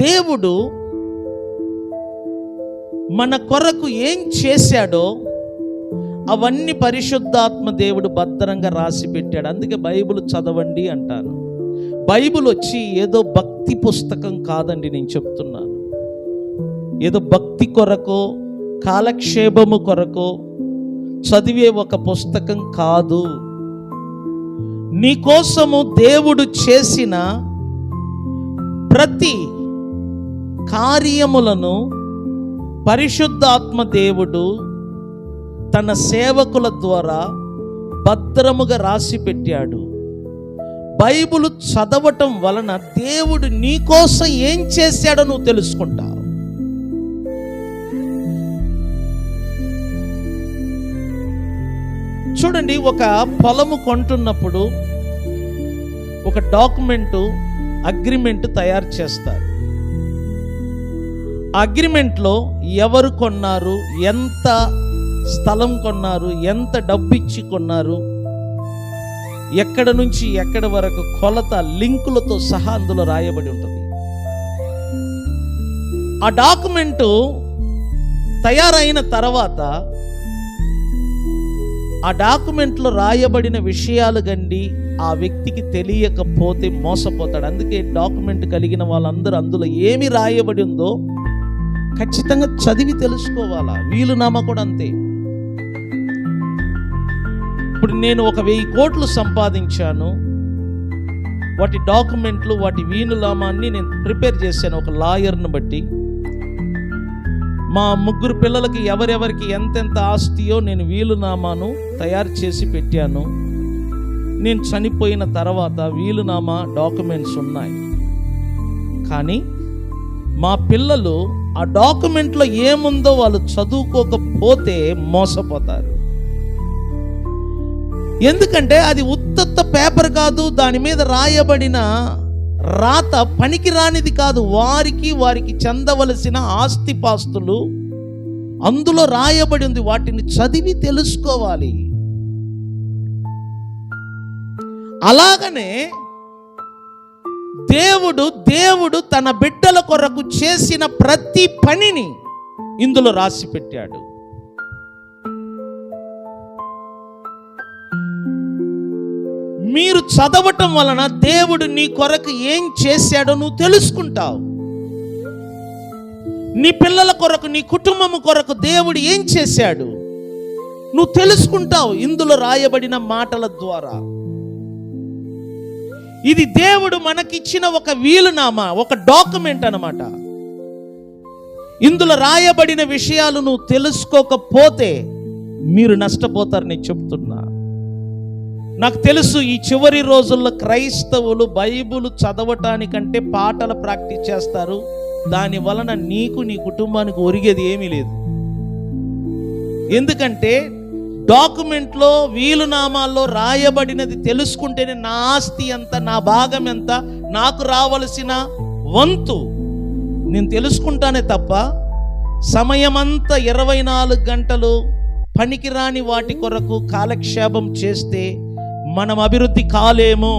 దేవుడు మన కొరకు ఏం చేశాడో అవన్నీ పరిశుద్ధాత్మ దేవుడు భద్రంగా రాసి పెట్టాడు. అందుకే బైబిల్ చదవండి అంటాను బైబిల్ వచ్చి ఏదో భక్తి పుస్తకం కాదండి నేను చెప్తున్నాను. ఏదో భక్తి కొరకు కాలక్షేపము కొరకు చదివే ఒక పుస్తకం కాదు. నీకోసము దేవుడు చేసిన ప్రతి కార్యములను పరిశుద్ధాత్మ దేవుడు తన సేవకుల ద్వారా భద్రముగా రాసి పెట్టాడు బైబుల్ చదవటం వలన దేవుడు నీకోసం ఏం చేశాడో నువ్వు తెలుసుకుంటావు. చూడండి ఒక పొలము కొంటున్నప్పుడు ఒక డాక్యుమెంటు అగ్రిమెంట్ తయారు చేస్తారు. అగ్రిమెంట్లో ఎవరు కొన్నారు ఎంత స్థలం కొన్నారు ఎంత డబ్బు ఇచ్చి కొన్నారు ఎక్కడ నుంచి ఎక్కడ వరకు కొలత లింకులతో సహా అందులో రాయబడి ఉంటుంది. ఆ డాక్యుమెంటు తయారైన తర్వాత ఆ డాక్యుమెంట్లో రాయబడిన విషయాలు గండి ఆ వ్యక్తికి తెలియకపోతే మోసపోతాడు. అందుకే డాక్యుమెంట్ కలిగిన వాళ్ళందరూ అందులో ఏమి రాయబడి ఉందో ఖచ్చితంగా చదివి తెలుసుకోవాలా? వీలునామా కూడా అంతే. ఇప్పుడు నేను ఒక వెయ్యి కోట్లు సంపాదించాను. వాటి డాక్యుమెంట్లు వాటి వీలునామాన్ని నేను ప్రిపేర్ చేశాను ఒక లాయర్ను బట్టి. మా ముగ్గురు పిల్లలకి ఎవరెవరికి ఎంతెంత ఆస్తియో నేను వీలునామాను తయారు చేసి పెట్టాను. నేను చనిపోయిన తర్వాత వీలునామా డాక్యుమెంట్స్ ఉన్నాయి. కానీ మా పిల్లలు ఆ డాక్యుమెంట్లో ఏముందో వాళ్ళు చదువుకోకపోతే మోసపోతారు. ఎందుకంటే అది ఉత్తత్త పేపర్ కాదు దాని మీద రాయబడిన రాత పనికి రానిది కాదు వారికి వారికి చెందవలసిన ఆస్తిపాస్తులు అందులో రాయబడి ఉంది వాటిని చదివి తెలుసుకోవాలి. అలాగనే దేవుడు దేవుడు తన బిడ్డల కొరకు చేసిన ప్రతి పనిని ఇందులో రాసి పెట్టాడు మీరు చదవటం వలన దేవుడు నీ కొరకు ఏం చేశాడో నువ్వు తెలుసుకుంటావు. నీ పిల్లల కొరకు నీ కుటుంబం కొరకు దేవుడు ఏం చేశాడు? నువ్వు తెలుసుకుంటావు ఇందులో రాయబడిన మాటల ద్వారా. ఇది దేవుడు మనకిచ్చిన ఒక వీలునామా ఒక డాక్యుమెంట్ అనమాట ఇందులో రాయబడిన విషయాలు నువ్వు తెలుసుకోకపోతే మీరు నష్టపోతారు నేను చెప్తున్నా. నాకు తెలుసు ఈ చివరి రోజుల్లో క్రైస్తవులు బైబుల్ చదవటానికంటే పాటలు ప్రాక్టీస్ చేస్తారు. దాని వలన నీకు నీ కుటుంబానికి ఒరిగేది ఏమీ లేదు. ఎందుకంటే డాక్యుమెంట్లో వీలునామాల్లో రాయబడినది తెలుసుకుంటేనే నా ఆస్తి ఎంత నా భాగం ఎంత నాకు రావలసిన వంతు నేను తెలుసుకుంటానే తప్ప సమయమంతా ఇరవై నాలుగు గంటలు పనికిరాని వాటి కొరకు కాలక్షేపం చేస్తే మనం అభివృద్ధి కాలేము.